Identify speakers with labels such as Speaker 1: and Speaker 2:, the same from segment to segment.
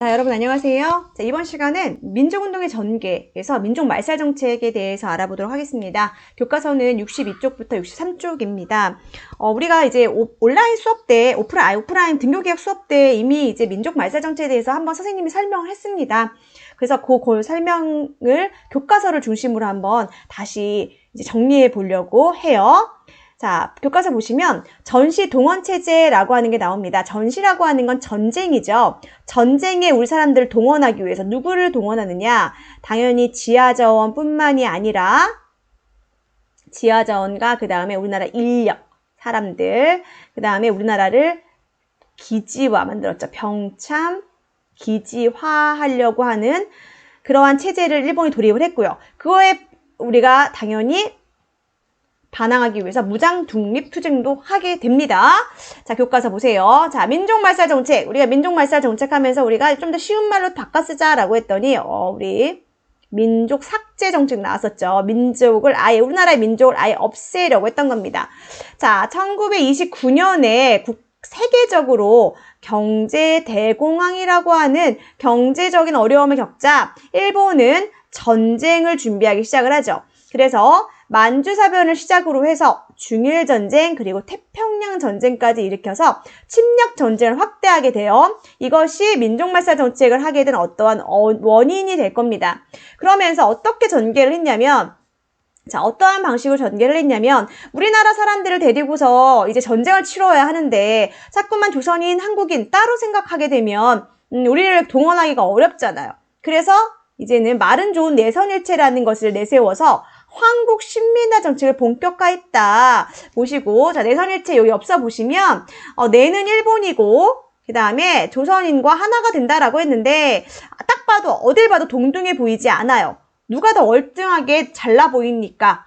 Speaker 1: 자, 여러분 안녕하세요. 자, 이번 시간은 민족운동의 전개에서 민족 말살 정책에 대해서 알아보도록 하겠습니다. 교과서는 62쪽부터 63쪽입니다. 어, 우리가 이제 오, 온라인 수업 때, 오프라인, 오프라인 등교개혁 수업 때 이미 이제 민족 말살 정책에 대해서 한번 선생님이 설명을 했습니다. 그래서 그, 그 설명을 교과서를 중심으로 한번 다시 정리해 보려고 해요. 자, 교과서 보시면 전시 동원 체제라고 하는 게 나옵니다. 전시라고 하는 건 전쟁이죠. 전쟁에 우리 사람들을 동원하기 위해서 누구를 동원하느냐? 당연히 지하 자원뿐만이 아니라 지하 자원과 그 다음에 우리나라 인력, 사람들, 그 다음에 우리나라를 기지화 만들었죠. 병참, 기지화하려고 하는 그러한 체제를 일본이 도입을 했고요. 그거에 우리가 당연히 반항하기 위해서 무장 독립 투쟁도 하게 됩니다. 자, 교과서 보세요. 자, 민족 말살 정책. 우리가 민족 말살 정책 하면서 우리가 좀 더 쉬운 말로 바꿔 쓰자라고 했더니 어, 우리 민족 삭제 정책 나왔었죠. 민족을 아예 우리나라의 민족을 아예 없애려고 했던 겁니다. 자, 1929년에 국, 세계적으로 경제 대공황이라고 하는 경제적인 어려움을 겪자 일본은 전쟁을 준비하기 시작을 하죠. 그래서 만주사변을 시작으로 해서 중일전쟁 그리고 태평양 전쟁까지 일으켜서 침략 전쟁을 확대하게 되어 이것이 민족말살 정책을 하게 된 어떠한 원인이 될 겁니다. 그러면서 어떻게 전개를 했냐면 자, 어떠한 방식으로 전개를 했냐면, 우리나라 사람들을 데리고서 이제 전쟁을 치러야 하는데, 자꾸만 조선인, 한국인 따로 생각하게 되면, 음, 우리를 동원하기가 어렵잖아요. 그래서 이제는 말은 좋은 내선일체라는 것을 내세워서 한국 신민화 정책을 본격화했다. 보시고 자 내선일체 여기 없어 보시면 어, 내는 일본이고 그 다음에 조선인과 하나가 된다라고 했는데 딱 봐도 어딜 봐도 동등해 보이지 않아요. 누가 더 월등하게 잘나 보입니까?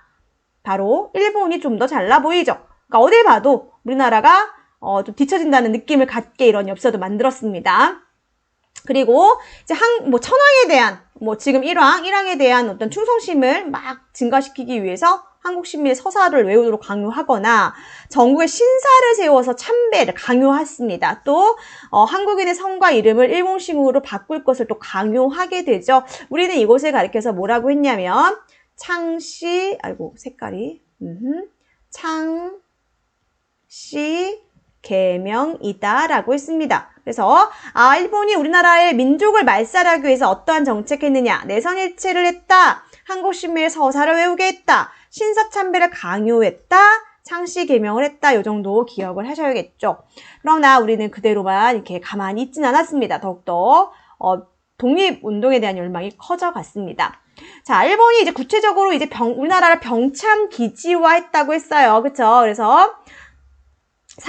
Speaker 1: 바로 일본이 좀 더 잘나 보이죠. 그러니까 어딜 봐도 우리나라가 어, 좀 뒤처진다는 느낌을 갖게 이런 엽서도 만들었습니다. 그리고 이제 한, 뭐, 천황에 대한, 뭐, 지금 일왕, 일왕에 대한 어떤 충성심을 막 증가시키기 위해서 한국 시민의 서사를 외우도록 강요하거나 전국의 신사를 세워서 참배를 강요했습니다. 또 어, 한국인의 성과 이름을 일본식으로 바꿀 것을 또 강요하게 되죠. 우리는 이곳을 가리켜서 뭐라고 했냐면 창씨 아이고 색깔이 음흠, 창씨 개명이다라고 했습니다. 그래서 아 일본이 우리나라의 민족을 말살하기 위해서 어떠한 정책했느냐. 내선일체를 했다. 한국 신민의 서사를 외우게 했다. 신사참배를 강요했다. 창씨 개명을 했다. 요 정도 기억을 하셔야겠죠. 그러나 우리는 그대로만 이렇게 가만히 있진 않았습니다. 더욱더 어, 독립운동에 대한 열망이 커져갔습니다. 자 일본이 이제 구체적으로 이제 병, 우리나라를 병참 기지화 했다고 했어요. 그쵸? 그래서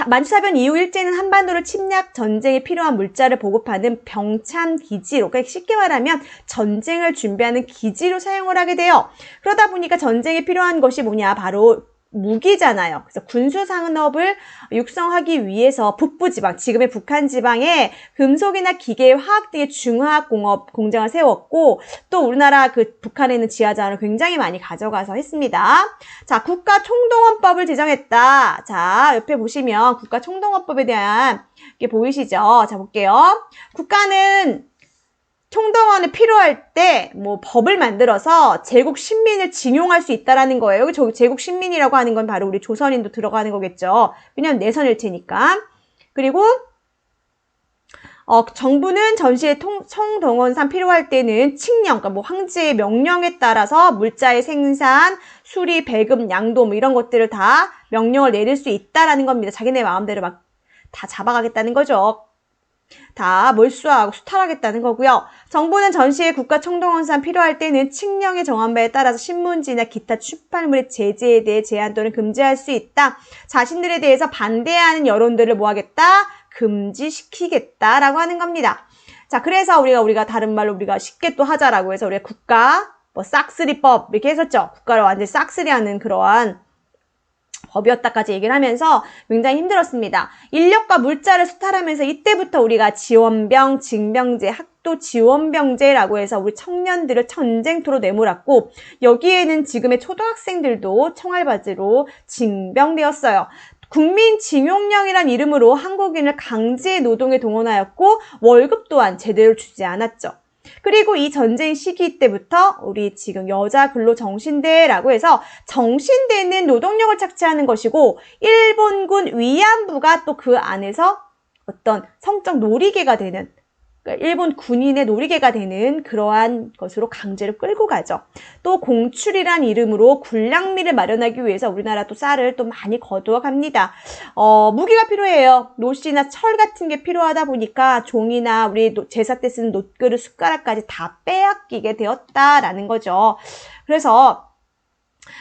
Speaker 1: 만주사변 이후 일제는 한반도를 침략 전쟁에 필요한 물자를 보급하는 병참 기지로 그러니까 쉽게 말하면 전쟁을 준비하는 기지로 사용을 하게 돼요. 그러다 보니까 전쟁에 필요한 것이 뭐냐 바로 무기잖아요. 그래서 군수 산업을 육성하기 위해서 북부 지방, 지금의 북한 지방에 금속이나 기계, 화학 등의 중화학 공업 공장을 세웠고 또 우리나라 그 북한에 있는 지하 자원을 굉장히 많이 가져가서 했습니다. 자, 국가 총동원법을 제정했다. 자, 옆에 보시면 국가 총동원법에 대한 게 보이시죠? 자, 볼게요. 국가는 총동원이 필요할 때 뭐 법을 만들어서 제국 신민을 징용할 수 있다라는 거예요. 여기 제국 신민이라고 하는 건 바로 우리 조선인도 들어가는 거겠죠. 왜냐하면 내선일체니까. 그리고 어, 정부는 전시의 통, 총동원상 필요할 때는 칙령, 그러니까 뭐 황제의 명령에 따라서 물자의 생산, 수리, 배급, 양도 뭐 이런 것들을 다 명령을 내릴 수 있다라는 겁니다. 자기네 마음대로 막 다 잡아가겠다는 거죠. 다 몰수하고 수탈하겠다는 거고요. 정부는 전시에 국가 총동원상 필요할 때는 칙령에 정한 바에 따라서 신문지나 기타 출판물의 제재에 대해 제한 또는 금지할 수 있다. 자신들에 대해서 반대하는 여론들을 뭐하겠다? 금지시키겠다라고 하는 겁니다. 자, 그래서 우리가 우리가 다른 말로 우리가 쉽게 또 하자라고 해서 우리가 국가 뭐 싹쓸이법 이렇게 했었죠. 국가를 완전히 싹쓸이하는 그러한 법이었다까지 얘기를 하면서 굉장히 힘들었습니다. 인력과 물자를 수탈하면서 이때부터 우리가 지원병, 징병제, 학도 지원병제라고 해서 우리 청년들을 전쟁터로 내몰았고 여기에는 지금의 초등학생들도 청알바지로 징병되었어요. 국민징용령이란 이름으로 한국인을 강제 노동에 동원하였고 월급 또한 제대로 주지 않았죠. 그리고 이 전쟁 시기 때부터 우리 지금 여자 근로 정신대라고 해서 정신대는 노동력을 착취하는 것이고 일본군 위안부가 또 그 안에서 어떤 성적 놀이개가 되는 일본 군인의 놀이개가 되는 그러한 것으로 강제로 끌고 가죠. 또 공출이란 이름으로 군량미를 마련하기 위해서 우리나라 또 쌀을 또 많이 거두어 갑니다. 어, 무기가 필요해요. 노시나 철 같은 게 필요하다 보니까 종이나 우리 제사 때 쓰는 놋그릇, 숟가락까지 다 빼앗기게 되었다라는 거죠. 그래서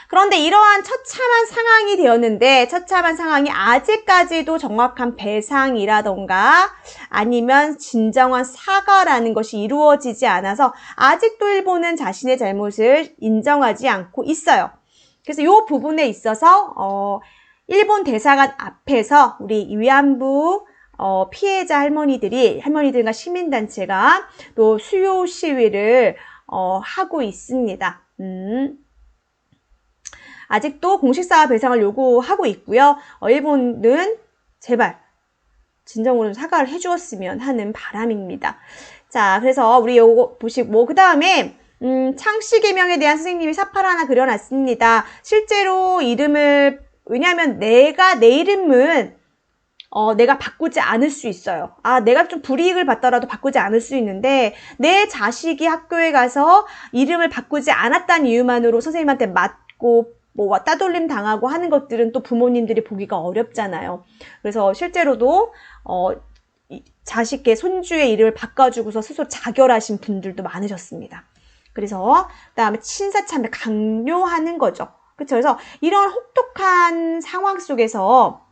Speaker 1: 그런데 이러한 처참한 상황이 되었는데 처참한 상황이 아직까지도 정확한 배상이라던가 아니면 진정한 사과라는 것이 이루어지지 않아서 아직도 일본은 자신의 잘못을 인정하지 않고 있어요. 그래서 이 부분에 있어서 어, 일본 대사관 앞에서 우리 위안부 어, 피해자 할머니들이 할머니들과 시민단체가 또 수요 시위를 어, 하고 있습니다. 음. 아직도 공식사와 배상을 요구하고 있고요. 어, 일본은 제발 진정으로 사과를 해주었으면 하는 바람입니다. 자, 그래서 우리 요거 보시고 뭐, 그 다음에 음, 창씨 개명에 대한 선생님이 사파를 하나 그려놨습니다. 실제로 이름을 왜냐하면 내가 내 이름은 어, 내가 바꾸지 않을 수 있어요. 아, 내가 좀 불이익을 받더라도 바꾸지 않을 수 있는데, 내 자식이 학교에 가서 이름을 바꾸지 않았다는 이유만으로 선생님한테 맞고 뭐 따돌림 당하고 하는 것들은 또 부모님들이 보기가 어렵잖아요. 그래서 실제로도 어, 자식의 손주의 이름을 바꿔주고서 스스로 자결하신 분들도 많으셨습니다. 그래서 그다음에 친사참에 강요하는 거죠. 그렇죠. 그래서 이런 혹독한 상황 속에서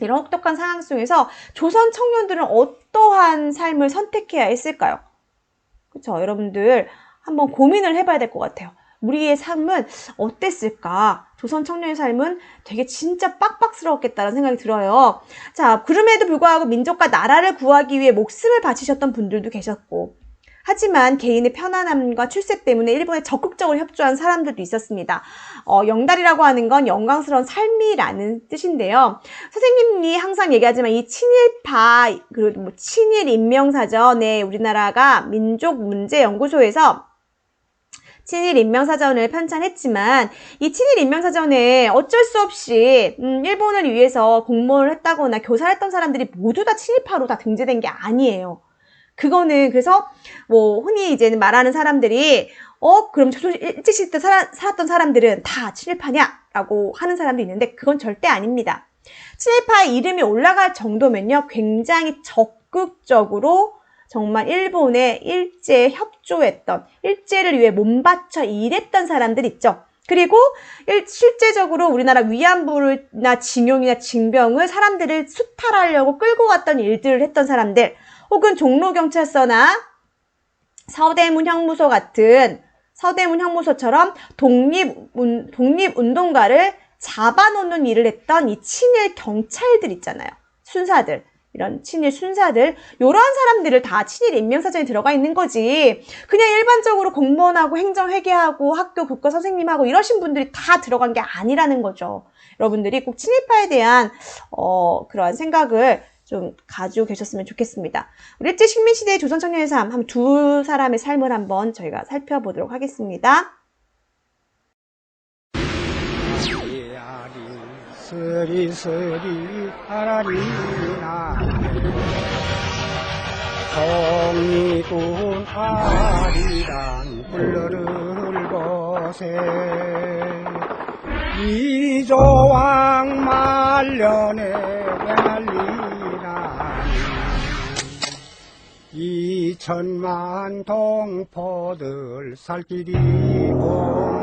Speaker 1: 이런 혹독한 상황 속에서 조선 청년들은 어떠한 삶을 선택해야 했을까요? 그렇죠. 여러분들 한번 고민을 해봐야 될 것 같아요. 우리의 삶은 어땠을까? 조선 청년의 삶은 되게 진짜 빡빡스러웠겠다는 생각이 들어요. 자, 그럼에도 불구하고 민족과 나라를 구하기 위해 목숨을 바치셨던 분들도 계셨고, 하지만 개인의 편안함과 출세 때문에 일본에 적극적으로 협조한 사람들도 있었습니다. 어, 영달이라고 하는 건 영광스러운 삶이라는 뜻인데요. 선생님이 항상 얘기하지만 이 친일파, 그리고 뭐 친일 인명사전에 우리나라가 민족문제연구소에서 친일 인명사전을 편찬했지만 이 친일 인명사전에 어쩔 수 없이 음, 일본을 위해서 공모를 했다거나 교사를 했던 사람들이 모두 다 친일파로 다 등재된 게 아니에요. 그거는 그래서 뭐 흔히 이제는 말하는 사람들이 어 그럼 조선 일제시대 때 살았던 사람들은 다 친일파냐라고 하는 사람도 있는데 그건 절대 아닙니다. 친일파의 이름이 올라갈 정도면요 굉장히 적극적으로 정말 일본에 일제에 협조했던, 일제를 위해 몸바쳐 일했던 사람들 있죠. 그리고 일, 실제적으로 우리나라 위안부나 징용이나 징병을 사람들을 수탈하려고 끌고 갔던 일들을 했던 사람들, 혹은 종로경찰서나 서대문 형무소 같은 서대문 형무소처럼 독립, 독립운동가를 잡아놓는 일을 했던 이 친일 경찰들 있잖아요. 순사들. 이런 친일 순사들 이러한 사람들을 다 친일 인명사전에 들어가 있는 거지 그냥 일반적으로 공무원하고 행정회계하고 학교 교과 선생님하고 이러신 분들이 다 들어간 게 아니라는 거죠 여러분들이 꼭 친일파에 대한 어, 그러한 생각을 좀 가지고 계셨으면 좋겠습니다. 일제 식민시대의 조선 청년의 삶, 한 두 사람의 삶을 한번 저희가 살펴보도록 하겠습니다.
Speaker 2: 스리스리 하라리나. 성리군 아리랑 불러를 곳에 이조왕 말년에 내날리나 이천만 동포들 살 길이 없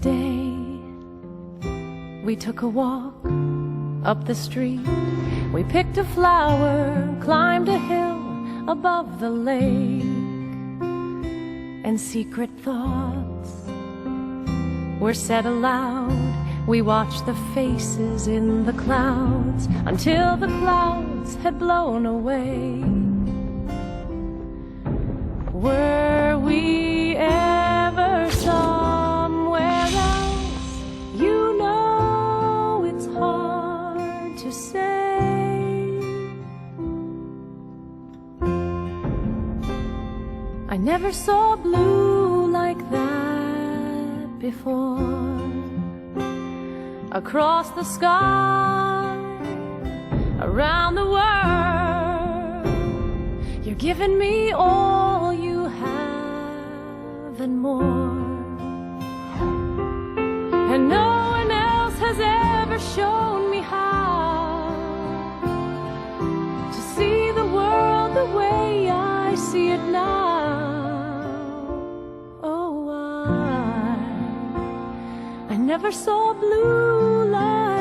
Speaker 3: Today, we took a walk up the street. We picked a flower, climbed a hill above the lake. And secret thoughts were said aloud We watched the faces in the clouds until the clouds had blown away. Were never saw blue like that before. Across the sky, around the world, you're giving me all you have and more. Never saw blue like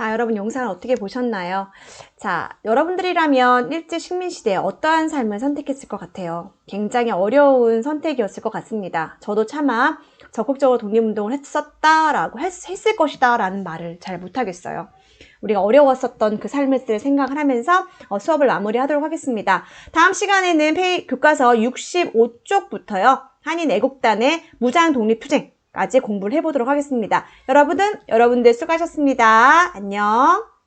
Speaker 1: 자, 여러분 영상을 어떻게 보셨나요? 자, 여러분들이라면 일제 식민시대에 어떠한 삶을 선택했을 것 같아요? 굉장히 어려운 선택이었을 것 같습니다. 저도 차마 적극적으로 독립운동을 했었다라고 했, 했을 것이다 라는 말을 잘 못하겠어요. 우리가 어려웠었던 그 삶을 생각을 하면서 어, 수업을 마무리하도록 하겠습니다. 다음 시간에는 교과서 65쪽부터요. 한인 애국단의 무장 독립투쟁 까지 공부를 해보도록 하겠습니다. 여러분은 여러분들 수고하셨습니다. 안녕.